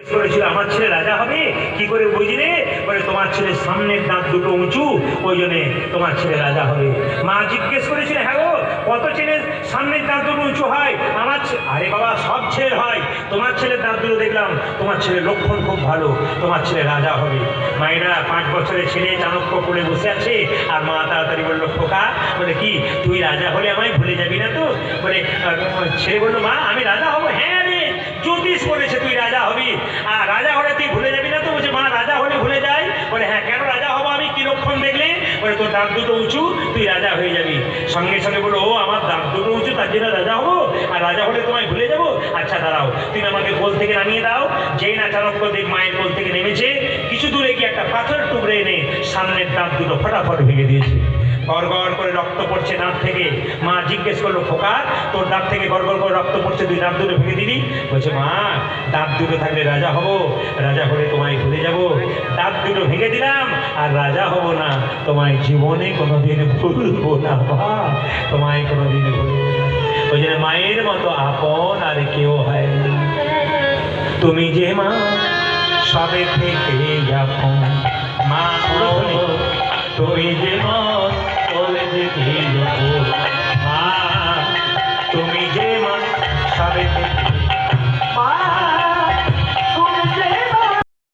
করেছিল আমার ছেলে রাজা হবে? কি করে বুঝলে? বলে, তোমার ছেলে সামনের দাঁত দুটো উঁচু, ওই জন্যে তোমার ছেলে রাজা হবে। মা জিজ্ঞেস করেছিল হ্যাঁ গো, কত ছেলের সামনের দাঁত দুটো উঁচু হয়? আমার আরে বাবা, সব ছেলের হয়। তোমার ছেলের দাঁত দুটো দেখলাম, তোমার ছেলে লক্ষণ খুব ভালো, তোমার ছেলে রাজা হবে। মায়েরা পাঁচ বছরের ছেলে চাণক্য করে বসে আছে, আর মা তাড়াতাড়ি বলল, খোকা, বলে, কি, তুই রাজা হলে আমায় ভুলে যাবি না তো? বলে ছেলে বলল, মা, আমি রাজা হব? হ্যাঁ রে জ্যোতিষ বলেছে তুই রাজা হবি। আর রাজা হলে তুই ভুলে যাবি না তো? বলছে, মা, রাজা হলে ভুলে যাই। বলে হ্যাঁ কেন রাজা হব আমি? কি দেখলে? বলে, তোর দাঁত দুটো উঁচু, তুই রাজা হয়ে যাবি। সঙ্গে সঙ্গে বলো ও, আমার দাঁত দুটো উঁচু, তার জন্য রাজা হব? আর রাজা হলে তোমায় ভুলে যাব? আচ্ছা দাঁড়াও, তুমি আমাকে কোল থেকে নামিয়ে দাও। যেই না চাণক্যদেব মায়ের কোল থেকে নেমেছে, কিছু দূরে গিয়ে একটা পাথর টুকরে এনে সামনের দাঁত দুটো ফটাফট ভেঙে দিয়েছে। গড় করে রক্ত পড়ছে দাঁত থেকে। মা জিজ্ঞেস করল, খোকা, তোর দাঁত থেকে গড় করে রক্ত পড়ছে, তুই দাঁত দুটো ভেঙে দিলি? বলছে, মা, দাঁত দুটো থাকলে রাজা হব, রাজা হলে তোমায় ভুলে যাব। দাঁত দুটো ভেঙে দিলাম আর রাজা হব না। তোমায় জীবনে কোনোদিন ভুলবো না, মা। তোমায় কোনোদিন ভুলবো না। ওই জন্য মায়ের মতো আপন আর কেউ হয় না। তুমি যে মা, সবে থেকে আপন মা তুমি যে বলে যে দিল মা তুমি যে মা সাবে মা